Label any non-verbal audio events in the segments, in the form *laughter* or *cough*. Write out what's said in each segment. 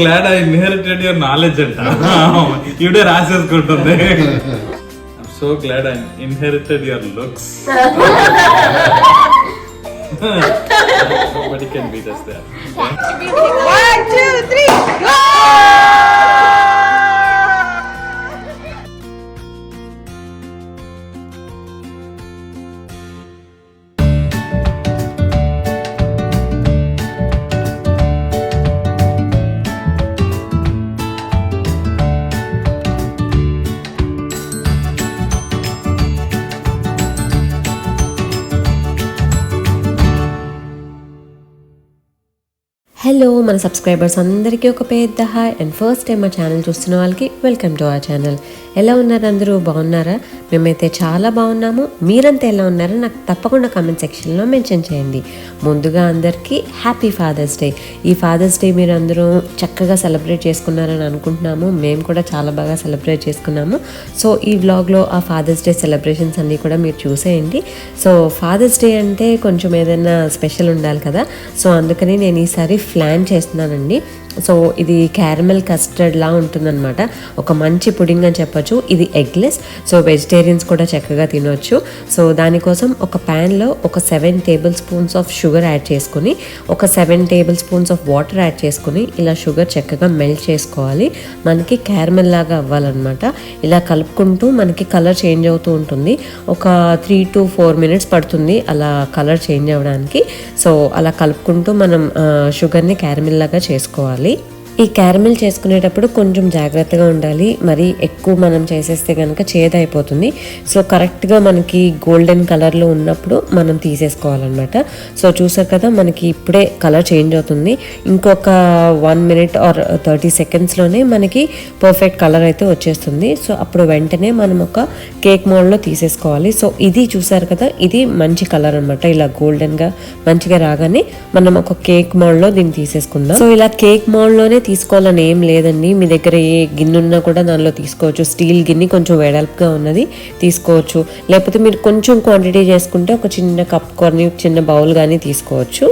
Glad I inherited your knowledge అంట ఇవిడే రాసేసుకుంటుంది so glad I inherited your looks Nobody can beat us there. One, two, three, go! Hello మన subscribers అందరికీ ఒక పెద్ద hi and first time మా channel చూస్తున్న వాళ్ళకి వెల్కమ్ టు అవర్ ఛానల్ ఎలా ఉన్నారు అందరూ? బాగున్నారా? మేమైతే చాలా బాగున్నాము. మీరంతా ఎలా ఉన్నారో నాకు తప్పకుండా కామెంట్ సెక్షన్లో మెన్షన్ చేయండి. ముందుగా అందరికీ హ్యాపీ ఫాదర్స్ డే ఈ ఫాదర్స్ డే మీరు అందరూ చక్కగా సెలబ్రేట్ చేసుకున్నారని అనుకుంటున్నాము. మేము కూడా చాలా బాగా సెలబ్రేట్ చేసుకున్నాము. సో ఈ వ్లాగ్లో ఆ ఫాదర్స్ డే సెలబ్రేషన్స్ అన్నీ కూడా మీరు చూసేయండి. సో ఫాదర్స్ డే అంటే కొంచెం ఏదైనా స్పెషల్ ఉండాలి కదా. సో అందుకని నేను ఈసారి ప్లాన్ చేస్తున్నానండి. సో ఇది క్యారమెల్ కస్టర్డ్లా ఉంటుందన్నమాట. ఒక మంచి పుడింగ్ అని చెప్పొచ్చు. ఇది ఎగ్లెస్. సో వెజిటేరియన్స్ కూడా చక్కగా తినొచ్చు. సో దానికోసం ఒక ప్యాన్లో ఒక seven tablespoons of sugar add చేసుకుని ఒక seven tablespoons of water add చేసుకుని ఇలా షుగర్ చక్కగా మెల్ట్ చేసుకోవాలి. మనకి క్యారమెల్ లాగా అవ్వాలన్నమాట. ఇలా కలుపుకుంటూ మనకి కలర్ చేంజ్ అవుతూ ఉంటుంది. ఒక త్రీ టు ఫోర్ మినిట్స్ పడుతుంది అలా కలర్ చేంజ్ అవ్వడానికి. సో అలా కలుపుకుంటూ మనం షుగర్ని క్యారమెల్ లాగా చేసుకోవాలి. sekali. ఈ క్యారమిల్ చేసుకునేటప్పుడు కొంచెం జాగ్రత్తగా ఉండాలి. మరి ఎక్కువ మనం చేసేస్తే కనుక చేదైపోతుంది. సో కరెక్ట్గా మనకి గోల్డెన్ కలర్లో ఉన్నప్పుడు మనం తీసేసుకోవాలన్నమాట. సో చూసారు కదా మనకి ఇప్పుడే కలర్ చేంజ్ అవుతుంది. ఇంకొక వన్ మినిట్ ఆర్ థర్టీ సెకండ్స్లోనే మనకి పర్ఫెక్ట్ కలర్ అయితే వచ్చేస్తుంది. సో అప్పుడు వెంటనే మనం ఒక కేక్ మోడ్లో తీసేసుకోవాలి. సో ఇది చూసారు కదా ఇది మంచి కలర్ అనమాట ఇలా గోల్డెన్గా మంచిగా రాగానే మనం ఒక కేక్ మోడ్లో దీన్ని తీసేసుకుందాం. సో ఇలా కేక్ మోడ్లోనే తీసుకోవాలని ఏం లేదండి. మీ దగ్గర ఏ గిన్నె ఉన్నా కూడా దానిలో తీసుకోవచ్చు. స్టీల్ గిన్నె కొంచెం వెడల్పుగా ఉన్నది తీసుకోవచ్చు. లేకపోతే మీరు కొంచెం క్వాంటిటీ చేసుకుంటే ఒక చిన్న కప్ కానీ చిన్న బౌల్ కానీ తీసుకోవచ్చు.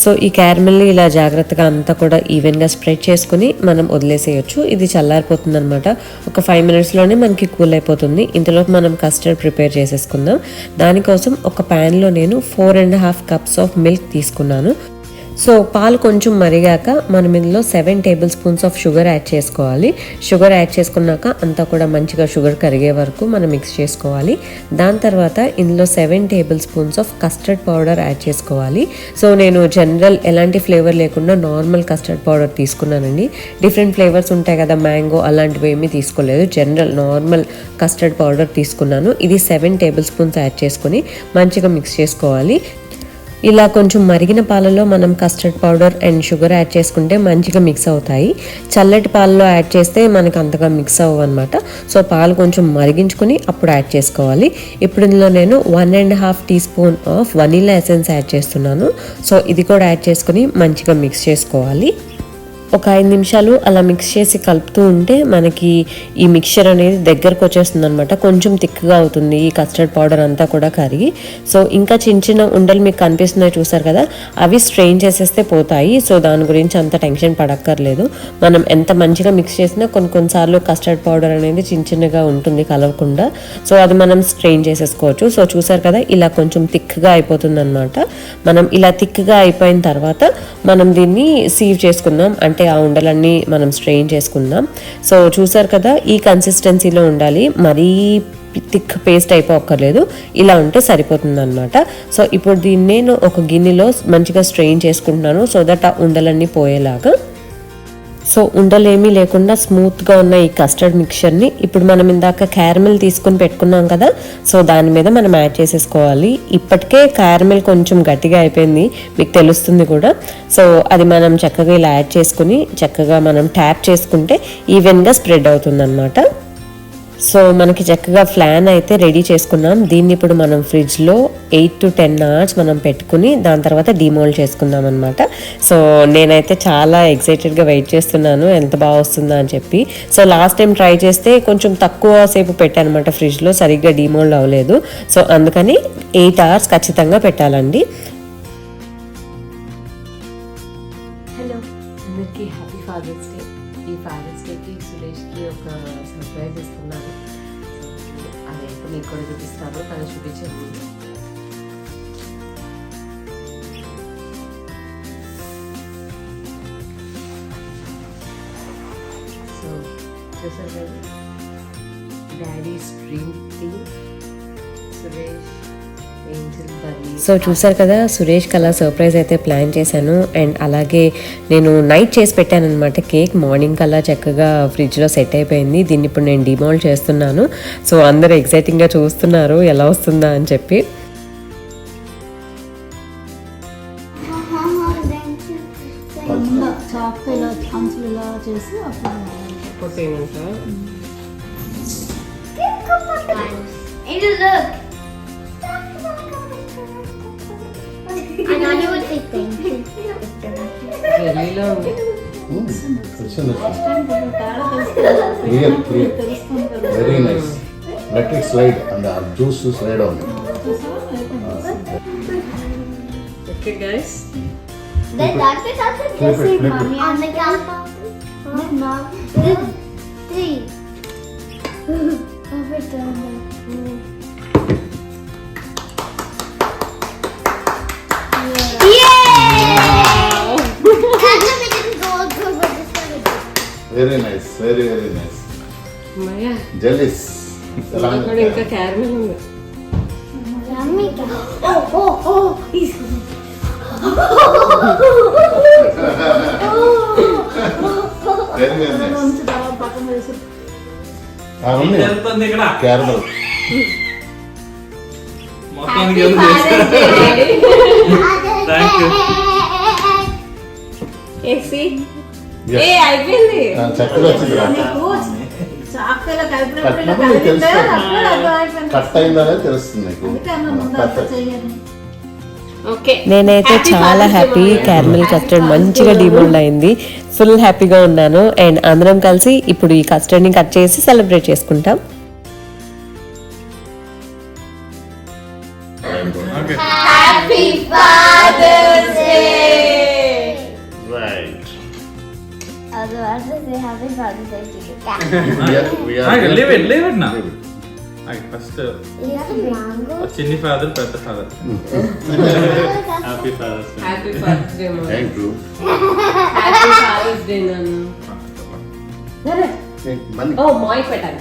సో ఈ క్యారమెల్ని ఇలా జాగ్రత్తగా అంతా కూడా ఈవెన్గా స్ప్రెడ్ చేసుకుని మనం వదిలేసేయచ్చు. ఇది చల్లారిపోతుంది అనమాట ఒక ఫైవ్ మినిట్స్లోనే మనకి కూల్ అయిపోతుంది. ఇంతలో మనం కస్టర్డ్ ప్రిపేర్ చేసేసుకుందాం. దానికోసం ఒక ప్యాన్లో నేను four and half cups of milk తీసుకున్నాను. సో పాలు కొంచెం మరిగాక మనం ఇందులో seven tablespoons of sugar add చేసుకోవాలి. షుగర్ యాడ్ చేసుకున్నాక అంతా కూడా మంచిగా షుగర్ కరిగే వరకు మనం మిక్స్ చేసుకోవాలి. దాని తర్వాత ఇందులో seven tablespoons of custard powder add చేసుకోవాలి. సో నేను జనరల్ ఎలాంటి ఫ్లేవర్ లేకుండా నార్మల్ కస్టర్డ్ పౌడర్ తీసుకున్నానండి. డిఫరెంట్ ఫ్లేవర్స్ ఉంటాయి కదా మ్యాంగో అలాంటివి ఏమీ తీసుకోలేదు. జనరల్ నార్మల్ కస్టర్డ్ పౌడర్ తీసుకున్నాను. ఇది సెవెన్ టేబుల్ స్పూన్స్ యాడ్ చేసుకుని మంచిగా మిక్స్ చేసుకోవాలి. ఇలా కొంచెం మరిగిన పాలలో మనం custard powder and sugar add చేసుకుంటే మంచిగా మిక్స్ అవుతాయి. చల్లటి పాలలో యాడ్ చేస్తే మనకు అంతగా మిక్స్ అవ్వవు అనమాట సో పాలు కొంచెం మరిగించుకుని అప్పుడు యాడ్ చేసుకోవాలి. ఇప్పుడు ఇందులో నేను one and half teaspoon of vanilla essence add చేస్తున్నాను. సో ఇది కూడా యాడ్ చేసుకుని మంచిగా మిక్స్ చేసుకోవాలి. ఒక ఐదు నిమిషాలు అలా మిక్స్ చేసి కలుపుతూ ఉంటే మనకి ఈ మిక్చర్ అనేది దగ్గరకు వచ్చేస్తుంది అనమాట కొంచెం థిక్గా అవుతుంది ఈ కస్టర్డ్ పౌడర్ అంతా కూడా కరిగి. సో ఇంకా చిన్న చిన్న ఉండలు మీకు కనిపిస్తున్నాయి చూసారు కదా? అవి స్ట్రెయిన్ చేసేస్తే పోతాయి. సో దాని గురించి అంత టెన్షన్ పడక్కర్లేదు. మనం ఎంత మంచిగా మిక్స్ చేసినా కొన్ని కొన్నిసార్లు కస్టర్డ్ పౌడర్ అనేది చిన్న చిన్నగా ఉంటుంది కలవకుండా. సో అది మనం స్ట్రెయిన్ చేసేసుకోవచ్చు. సో చూసారు కదా? ఇలా కొంచెం థిక్గా అయిపోతుంది అనమాట మనం ఇలా థిక్గా అయిపోయిన తర్వాత మనం దీన్ని సీవ్ చేసుకుందాం. అంటే ఆ ఉండలన్నీ మనం స్ట్రెయిన్ చేసుకుందాం. సో చూసారు కదా ఈ కన్సిస్టెన్సీలో ఉండాలి. మరీ థిక్ పేస్ట్ అయిపోక్కర్లేదు. ఇలా ఉంటే సరిపోతుంది అనమాట సో ఇప్పుడు దీన్ని నేను ఒక గిన్నెలో మంచిగా స్ట్రెయిన్ చేసుకుంటున్నాను. సో దట్ ఆ ఉండలన్నీ పోయేలాగా సో ఉండలేమీ లేకుండా స్మూత్గా ఉన్న ఈ కస్టర్డ్ మిక్చర్ని ఇప్పుడు మనం ఇందాక క్యారమెల్ తీసుకుని పెట్టుకున్నాం కదా సో దాని మీద మనం యాడ్ చేసేసుకోవాలి. ఇప్పటికే క్యారమెల్ కొంచెం గట్టిగా అయిపోయింది మీకు తెలుస్తుంది కూడా. సో అది మనం చక్కగా ఇలా యాడ్ చేసుకుని చక్కగా మనం ట్యాప్ చేసుకుంటే ఈవెన్గా స్ప్రెడ్ అవుతుంది సో మనకి చక్కగా ఫ్లాన్ అయితే రెడీ చేసుకున్నాం. దీన్ని ఇప్పుడు మనం ఫ్రిడ్జ్లో ఎయిట్ టు టెన్ అవర్స్ మనం పెట్టుకుని దాని తర్వాత డిమోల్డ్ చేసుకుందాం అనమాట సో నేనైతే చాలా ఎక్సైటెడ్గా వెయిట్ చేస్తున్నాను. ఎంత బాగా వస్తుందా అని చెప్పి. సో లాస్ట్ టైం ట్రై చేస్తే కొంచెం తక్కువ సేపు పెట్టానమాట ఫ్రిడ్జ్లో. సరిగ్గా డిమోల్డ్ అవ్వలేదు. సో అందుకని ఎయిట్ అవర్స్ ఖచ్చితంగా పెట్టాలండి. హలో అందరికీ హ్యాపీ ఫాదర్స్ డే. ఈ కి సురేష్కి ఒక సర్ప్రైజ్ ఇస్తున్నారు అదే మీకు కూడా చూపిస్తాను తను చూపించండి సో చూసారు కదా daddy's dream thing Suresh so చూసారు కదా సురేష్ కలా సర్ప్రైజ్ అయితే ప్లాన్ చేశాను. అండ్ అలాగే నేను నైట్ చేసి పెట్టాను అనమాట కేక్ మార్నింగ్ కల్లా చక్కగా ఫ్రిడ్జ్లో సెట్ అయిపోయింది. దీన్ని ఇప్పుడు నేను డిమాల్ట్ చేస్తున్నాను. సో అందరూ ఎక్సైటింగ్గా చూస్తున్నారు. ఎలా వస్తుందా అని చెప్పి. చేసి అప్పుడు Angel, look. I know you would say thank you. జల్లీలో ఉంది తేడా తెలుస్తుంది Real, real. తెలుస్తుంది కదా Very nice. Let it slide and the juice slide on it. Okay guys The doctor also Flip it, flip it. mommy on the count of two, three. Overturn Yeah! *laughs* nice. ఉంచి తర్వాత పక్కన వేసి ఆ, ఉంది. వెళ్తుంది ఇక్కడ Caramel. మొత్తానికి ఏదో చేస్తా థ్యాంక్ యూ అయిపోయింది. చక్కగా వచ్చింది. కట్ అయిందనే తెలుస్తుంది నీకు. నేనైతే చాలా హ్యాపీ క్యారమిల్ కస్టర్డ్ మంచిగా డిమోల్డ్ అయింది. ఫుల్ హ్యాపీగా ఉన్నాను. అండ్ అందరం కలిసి ఇప్పుడు ఈ కస్టర్డ్ని కట్ చేసి సెలబ్రేట్ చేసుకుంటాం. Okay Happy to you. We are, we are leave it leave it నా ఫస్ట్? చిన్ని ఫాదర్ పెద్ద father happy Father's happy Father's day Thank you. Happy Father's day నన్ను Hey, money. ఓ మాయ్ పెట్టాలి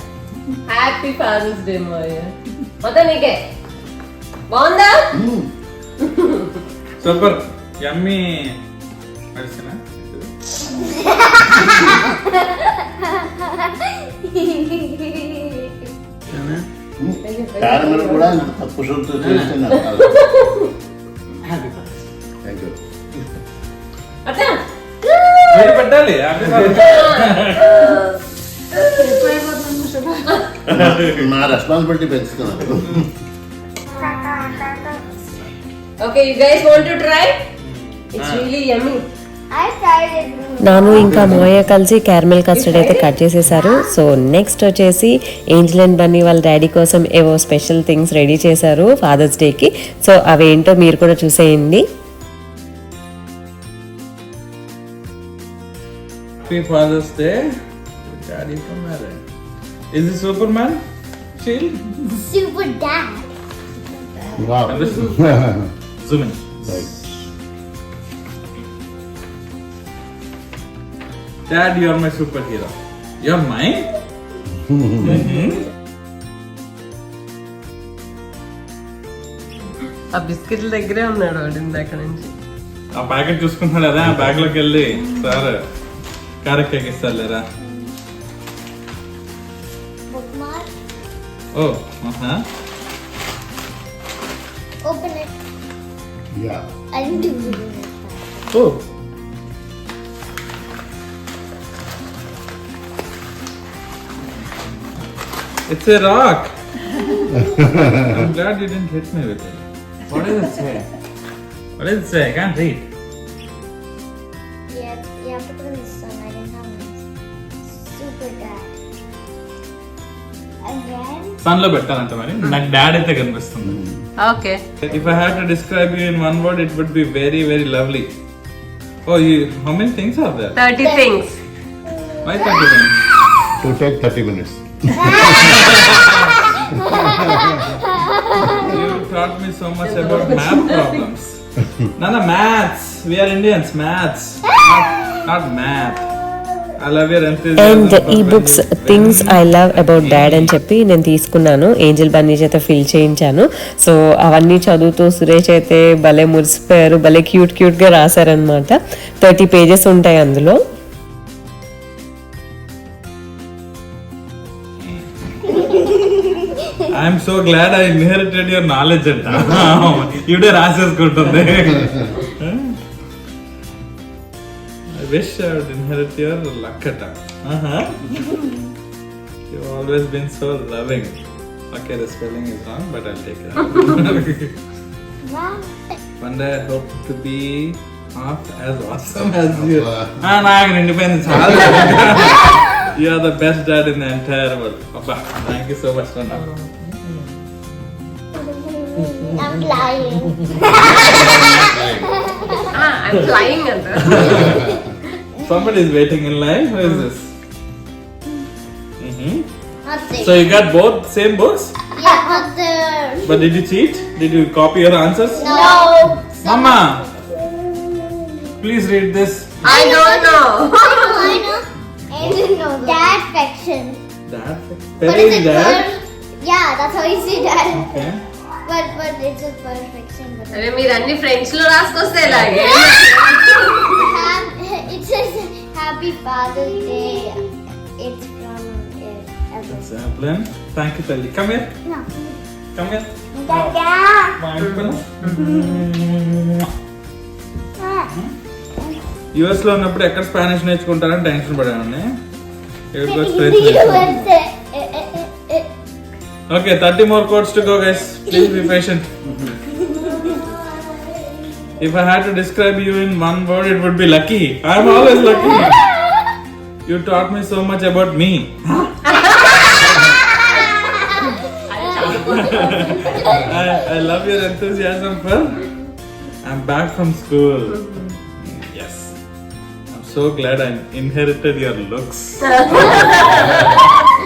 హ్యాపీ ఫాదర్స్ డే మాయ మొత్తం నీకే బాగుందా Mm. Super yummy medicine Caramel కూడా తక్కువ షుగర్తో చేస్తున్నారు థ్యాంక్ యూ మీరు పెట్టాలి? నా రెస్పాన్సిబిలిటీ పెంచుతున్నాను okay you guys want to try it's really yummy I tried it. నాను ఇంకా మోయ కలిసి క్యారమెల్ కస్టర్డ్ అయితే కట్ చేసేసారు. సో నెక్స్ట్ వచ్చేసి ఏంజల్ అండ్ బన్నీ వాళ్ళ డాడీ కోసం ఏవో స్పెషల్ థింగ్స్ రెడీ చేశారు ఫాదర్స్ డేకి. సో అవేంటో మీరు కూడా చూసేయండి. Happy Father's day daddy from మ్యారే is the superman షీల్ Super dad. Zoom in *laughs* dad you are my superhero you are my ఆ బిస్కెట్ల దగ్గరే ఉన్నాడు వాడు ఇందాక నుంచి ఆ ప్యాకెట్ చూసుకుంటున్నాడు అదే ఆ బ్యాగ్లోకి వెళ్ళి సార్ కారెక్ట్ ఎక్కిస్తారు లేరా Bookmark. ఓ ఆహా Open it. Yeah I didn't do it. Oh It's a rock. *laughs* I'm glad you didn't hit me with it. What does it say? What does it say? I can't read. Yeah, you have to put in the sun. I didn't have this. Super dad. Again. Sun లో పెట్టాలంట మరి నాకు dad అయితే కనిపిస్తుంది okay if I had to describe you in one word it would be very very lovely oh you how many things are there thirty things why thirty things *laughs* to take thirty minutes You taught me so much about math problems. Nana, maths. We are Indians. Maths. Not, not math. I love your enthusiasm. And ఈ books things I love about dad అని చెప్పి నేను తీసుకున్నాను Angel Bunny చేత fill చేయించాను so అవన్నీ చదువుతూ సురేష్ అయితే భలే మురిసిపోయారు భలే క్యూట్ క్యూట్గా రాశారనమాట థర్టీ పేజెస్ ఉంటాయి అందులో I am so glad I inherited your knowledge ಅಂತ ಇವ್ಡೆ ರಾಸಿಸ್ಕೊಟ್ಟಂದೆ I wish I would your your *laughs* *laughs* uh-huh. You've always been so loving. Okay, the spelling is wrong, but I'll take it. *laughs* One day I hope to be half as awesome as you. Ah, nah, independence. you are the best dad in the entire world. Papa, thank you so much, Rana. I'm flying. *laughs* ah, I'm flying. *laughs* Someone is waiting in line. Who is this? Mm-hmm. So you got both same books? yeah, but the But did you cheat? Did you copy your answers? no. Mama, please read this. I don't know. I don't know. Dad section. Dad. But is it dad. girl. Yeah, that's how you see dad. Okay. But అరే మీరు అన్ని ఫ్రెండ్స్లో రాసుకొస్తే ఇలాగే uh. Thank you. Come here. No. Come here. Dada. My uncle. యుఎస్లో ఉన్నప్పుడు ఎక్కడ Spanish నేర్చుకుంటారని tension పడానండి ఇక్కడికి Okay, 30 more quotes to go, guys. Please be patient. if I had to describe you in one word, it would be lucky. I'm always lucky. You taught me so much about me. I, I love your enthusiasm Phil. I'm back from school. Yes. I'm so glad I inherited your looks. *laughs*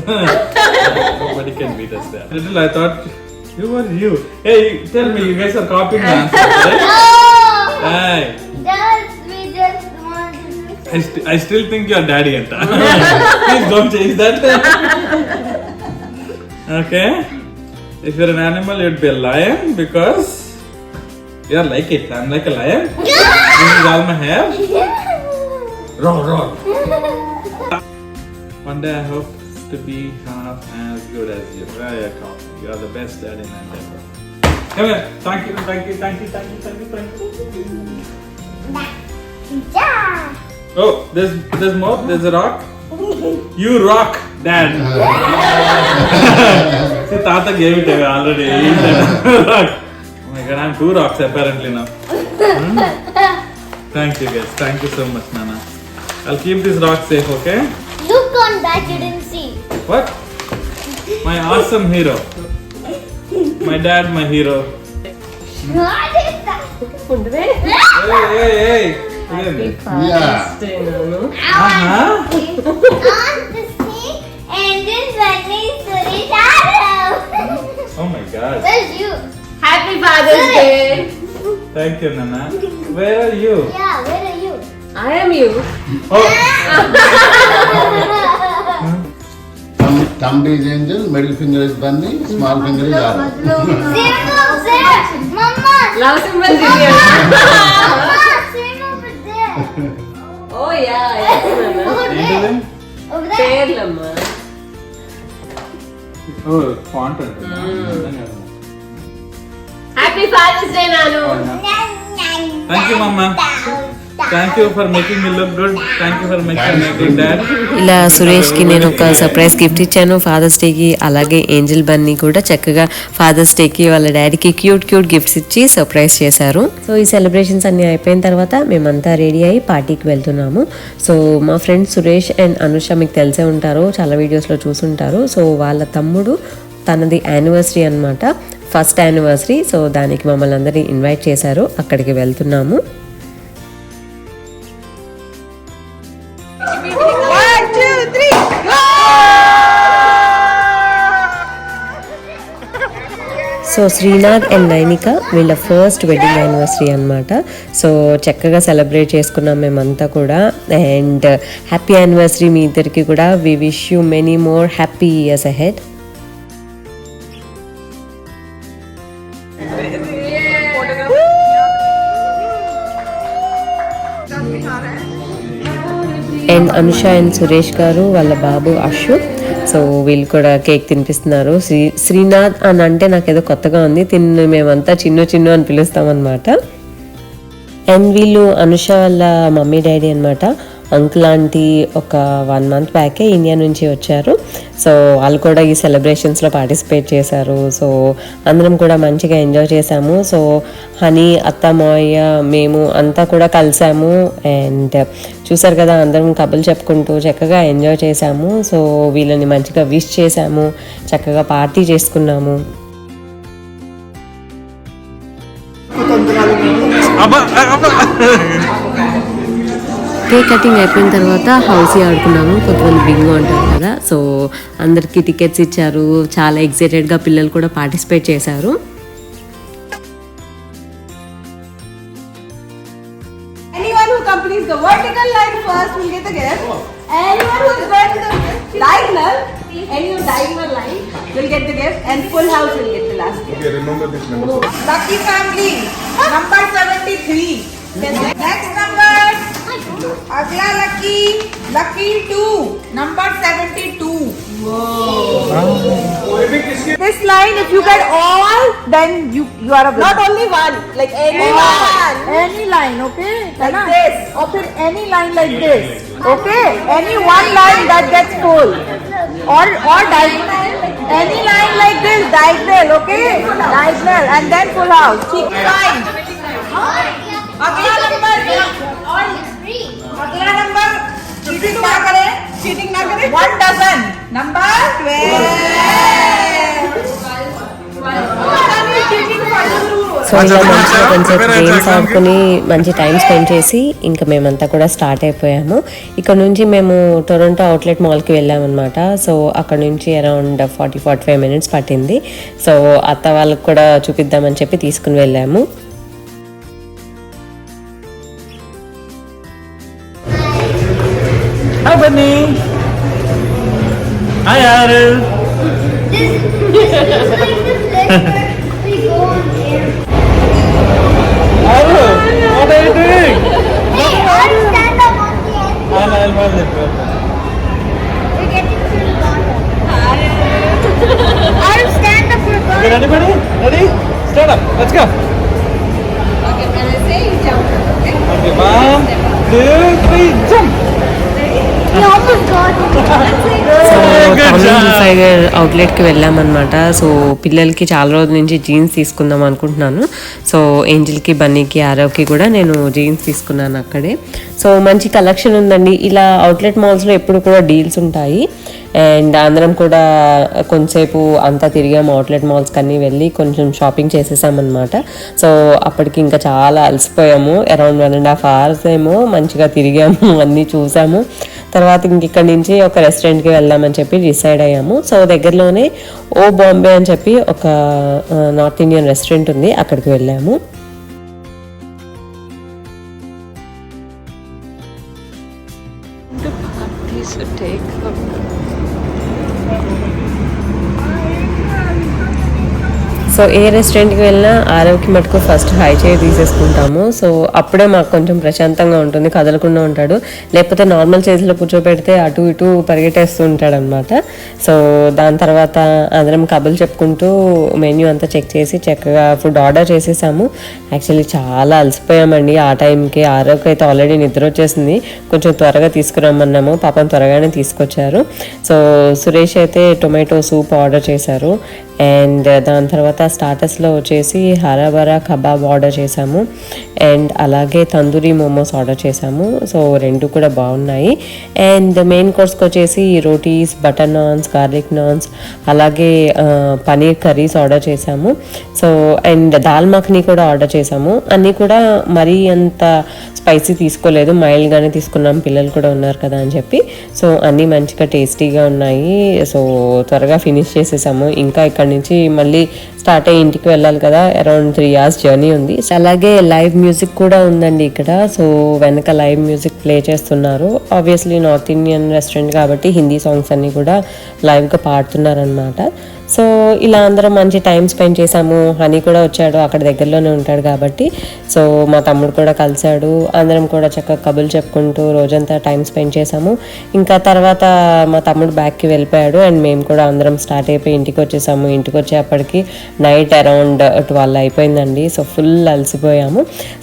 Nobody can beat us there. Little, I thought you were you. Hey, tell me, you guys are copying *laughs* the answers, right? Oh! Hey, Just we just wanted to I, st- I still think you're daddy, Anta. *laughs* Please don't change that. okay? If you're an animal, you'd be a lion because you're like it. I'm like a lion. *laughs* this is all my hair. Roar, roar. One day I hope to be half as good as you. Yeah, yeah. You're the best dad in the entire world. Come here. Thank you, thank you, thank you, thank you, thank you, thank you. Yeah. Oh, there's there's more. There's a rock. You rock, Dad. *laughs* See, Tata gave it away already. He *laughs* rock. Oh my God, I'm two rocks apparently now. Hmm? Thank you, guys. Thank you so much, Nana. I'll keep this rock safe, okay? Look on that you didn't see. What? My awesome hero. My dad, my hero. ಪುಂಡ್ರೆ Hey, hey, hey. Happy Yeah. Uh huh. Oh my god. Happy Father's Day. Thank you, Nana. Where are you? i am you Oh. *laughs* Thumb, is angel, middle finger is bunny, small finger is arrow. Same over there. Mama. Love symbol Mama, same over there. Oh yeah Over ఏంటిది? there. Over there. Oh font అంటుందా? Happy fathers day నాను Thank you, Mama. ఇలా సురేష్కి నేను ఒక surprise gift ఇచ్చాను. Fathers డేకి అలాగే Angel Bunny కూడా చక్కగా ఫాదర్స్ డేకి వాళ్ళ డాడీకి క్యూట్ క్యూట్ గిఫ్ట్స్ ఇచ్చి సర్ప్రైజ్ చేశారు. సో ఈ సెలబ్రేషన్స్ అన్ని అయిపోయిన తర్వాత మేమంతా రెడీ అయ్యి పార్టీకి వెళ్తున్నాము. సో మా ఫ్రెండ్ సురేష్ అండ్ అనుష మీకు తెలిసే ఉంటారు. చాలా వీడియోస్లో చూసుంటారు. సో వాళ్ళ తమ్ముడు తనది యానివర్సరీ అన్నమాట. ఫస్ట్ యానివర్సరీ సో దానికి మమ్మల్ని అందరినీ ఇన్వైట్ చేశారు. అక్కడికి వెళ్తున్నాము. సో శ్రీనాథ్ అండ్ నైనిక వీళ్ళ ఫస్ట్ వెడ్డింగ్ యానివర్సరీ అనమాట సో చక్కగా సెలబ్రేట్ చేసుకున్నాం మేమంతా కూడా. అండ్ హ్యాపీ యానివర్సరీ మీ ఇద్దరికి కూడా. We wish you many more happy years ahead and Anusha and Suresh garu వాళ్ళ బాబు అశు. సో వీళ్ళు కూడా కేక్ తినిపిస్తున్నారు. శ్రీ శ్రీనాథ్ అని అంటే నాకు ఏదో కొత్తగా ఉంది. తిన్న మేమంతా చిన్ను చిన్ను అని పిలుస్తామన్నమాట అండ్ వీళ్ళు అనుష వాళ్ళ మమ్మీ డాడీ అనమాట అంకుల్ ఆంటీ ఒక వన్ మంత్ బ్యాకే ఇండియా నుంచి వచ్చారు. సో వాళ్ళు కూడా ఈ సెలబ్రేషన్స్లో పార్టిసిపేట్ చేశారు. సో అందరం కూడా మంచిగా ఎంజాయ్ చేశాము. సో హనీ అత్త మోయ మేము అంతా కూడా కలిసాము. అండ్ చూసారు కదా అందరం కబులు చెప్పుకుంటూ చక్కగా ఎంజాయ్ చేశాము. సో వీళ్ళని మంచిగా విష్ చేశాము. చక్కగా పార్టీ చేసుకున్నాము. కేక్ కటింగ్ అయిపోయిన తర్వాత హౌసీ ఆడుకున్నాము. కొంతమంది బింగో అంటారు కదా. సో అందరికి టికెట్స్ ఇచ్చారు. చాలా ఎక్సైటెడ్గా పిల్లలు కూడా పార్టిసిపేట్ చేశారు. Completes the vertical line first will get the gift. Anyone who is going to the diagonal, any diagonal line will get the gift, and full house will get the last gift. Okay, remember this number. Lucky family, number 73. Next number, Agla lucky, lucky 2, number 72. This line, if you get all, then you you are a winner. Not only one, like any line. Any line, okay? Like this. Or then any line like this. Okay? Any one line that gets full. Or or diagonal. Any line like this, diagonal, okay? Diagonal and then full house. Cheek line. अगला number अगला number cheating ना करें cheating ना करें one dozen number so మంచిగా ఆడుకుని మంచి time spend చేసి ఇంకా మేమంతా కూడా స్టార్ట్ అయిపోయాము. ఇక్కడ నుంచి మేము టొరంటో అవుట్లెట్ మాల్కి వెళ్ళామన్నమాట. సో అక్కడ నుంచి around forty forty five minutes పట్టింది. సో అత్త వాళ్ళకి కూడా చూపిద్దామని చెప్పి తీసుకుని వెళ్ళాము. Hi, Arul. This, this is like the place we go on what are you doing? Hey, stand up on the. I'll, I'll hold it. We're getting to for God. ready? Stand up. Let's go. Okay, I say jump, okay? Okay, one, two, three, jump. We almost got it. So Good Tommy job. ఫైగర్ అవుట్లెట్కి వెళ్ళామన్నమాట. So పిల్లలకి చాలా రోజుల నుంచి jeans తీసుకుందాం అనుకుంటున్నాను. So ఏంజిల్కి బన్నీకి ఆరవ్కి కూడా నేను జీన్స్ తీసుకున్నాను అక్కడే. సో మంచి కలెక్షన్ ఉందండి. ఇలా అవుట్లెట్ మాల్స్లో ఎప్పుడు కూడా డీల్స్ ఉంటాయి. అండ్ అందరం కూడా కొంతసేపు అంతా తిరిగాము అవుట్లెట్ మాల్స్కి అన్నీ వెళ్ళి కొంచెం షాపింగ్ చేసేసామన్నమాట. సో అప్పటికి ఇంకా చాలా అలసిపోయాము. Around one and half hours ఏమో మంచిగా తిరిగాము అన్నీ చూసాము. తర్వాత ఇంక ఇక్కడ నుంచి ఒక రెస్టారెంట్కి వెళ్దామని చెప్పి డిసైడ్ అయ్యాము. సో దగ్గరలోనే ఓ బాంబే అని చెప్పి ఒక నార్త్ ఇండియన్ రెస్టారెంట్ ఉంది. అక్కడికి వెళ్ళాము. సో ఏ రెస్టారెంట్కి వెళ్ళినా ఆరవ్కి మటుకు ఫస్ట్ హై చేయి తీసేసుకుంటాము. సో అప్పుడే మాకు కొంచెం ప్రశాంతంగా ఉంటుంది కదలకుండా ఉంటాడు. లేకపోతే నార్మల్ చేతిలో కూర్చోబెడితే అటు ఇటు పరిగెట్టేస్తూ ఉంటాడు అనమాట సో దాని తర్వాత అందరం కబులు చెప్పుకుంటూ మెన్యూ అంతా చెక్ చేసి చక్కగా ఫుడ్ ఆర్డర్ చేసేసాము. యాక్చువల్లీ చాలా అలసిపోయామండి ఆ టైంకి. ఆరవ్కి అయితే ఆల్రెడీ నిద్ర వచ్చేసింది. కొంచెం త్వరగా తీసుకురమ్మన్నాము. పాపం త్వరగానే తీసుకొచ్చారు. సో సురేష్ అయితే టొమాటో సూప్ ఆర్డర్ చేశారు. అండ్ uh, దాని తర్వాత స్టార్టర్స్లో వచ్చేసి హరాబరా కబాబ్ ఆర్డర్ చేశాము. అండ్ అలాగే తందూరి మోమోస్ ఆర్డర్ చేశాము. సో రెండు కూడా బాగున్నాయి. అండ్ మెయిన్ కోర్స్కి వచ్చేసి రోటీస్ బటర్ నాన్స్ గార్లిక్ నాన్స్ అలాగే పనీర్ కర్రీస్ ఆర్డర్ చేశాము. సో అండ్ దాల్ మఖనీ కూడా ఆర్డర్ చేశాము. అన్నీ కూడా మరీ అంత స్పైసీ తీసుకోలేదు. మైల్డ్గానే తీసుకున్నాం. పిల్లలు కూడా ఉన్నారు కదా అని చెప్పి. సో అన్నీ మంచిగా టేస్టీగా ఉన్నాయి. సో త్వరగా ఫినిష్ చేసేసాము. ఇంకా ఇక్కడ అక్కడి నుంచి మళ్ళీ స్టార్ట్ అయ్యి ఇంటికి వెళ్ళాలి కదా అరౌండ్ త్రీ అవర్స్ జర్నీ ఉంది. అలాగే లైవ్ మ్యూజిక్ కూడా ఉందండి ఇక్కడ. సో వెనక లైవ్ మ్యూజిక్ ప్లే చేస్తున్నారు. ఆబ్వియస్లీ నార్త్ ఇండియన్ రెస్టారెంట్ కాబట్టి హిందీ సాంగ్స్ అన్ని కూడా లైవ్గా పాడుతున్నారనమాట సో ఇలా అందరం మంచి టైం స్పెండ్ చేసాము హనీ కూడా వచ్చాడు అక్కడ దగ్గరలోనే ఉంటాడు కాబట్టి. సో మా తమ్ముడు కూడా కలిశాడు. అందరం కూడా చక్కగా కబుర్లు చెప్పుకుంటూ రోజంతా టైం స్పెండ్ చేసాము ఇంకా తర్వాత మా తమ్ముడు బ్యాక్కి వెళ్ళిపోయాడు అండ్ మేము కూడా అందరం స్టార్ట్ అయిపోయి ఇంటికి వచ్చేసాము. ఇంటికి వచ్చేప్పటికి నైట్ అరౌండ్ ట్వెల్వ్ అయిపోయిందండి. సో ఫుల్ అలసిపోయాము.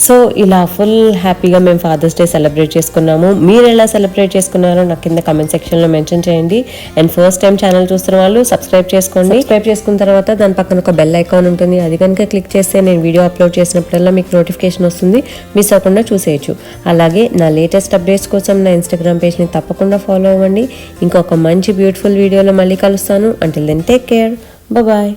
సో ఇలా ఫుల్ హ్యాపీగా మేము ఫాదర్స్ డే సెలబ్రేట్ చేసుకున్నాము. మీరు ఎలా సెలబ్రేట్ చేసుకున్నారో నాకు కింద కమెంట్ సెక్షన్లో మెన్షన్ చేయండి. అండ్ ఫస్ట్ టైం ఛానల్ చూస్తున్న వాళ్ళు సబ్స్క్రైబ్ చేసుకోండి. సబ్స్క్రైబ్ చేసుకున్న తర్వాత దాని పక్కన ఒక బెల్ ఐకాన్ ఉంటుంది. అది కనుక క్లిక్ చేస్తే నేను వీడియో అప్లోడ్ చేసినప్పుడల్లా మీకు నోటిఫికేషన్ వస్తుంది. మిస్ అవ్వకుండా చూసేయచ్చు. అలాగే నా లేటెస్ట్ అప్డేట్స్ కోసం నా ఇన్స్టాగ్రామ్ పేజ్ని తప్పకుండా ఫాలో అవ్వండి. ఇంకొక మంచి బ్యూటిఫుల్ వీడియోలో మళ్ళీ కలుస్తాను. Until then take care bye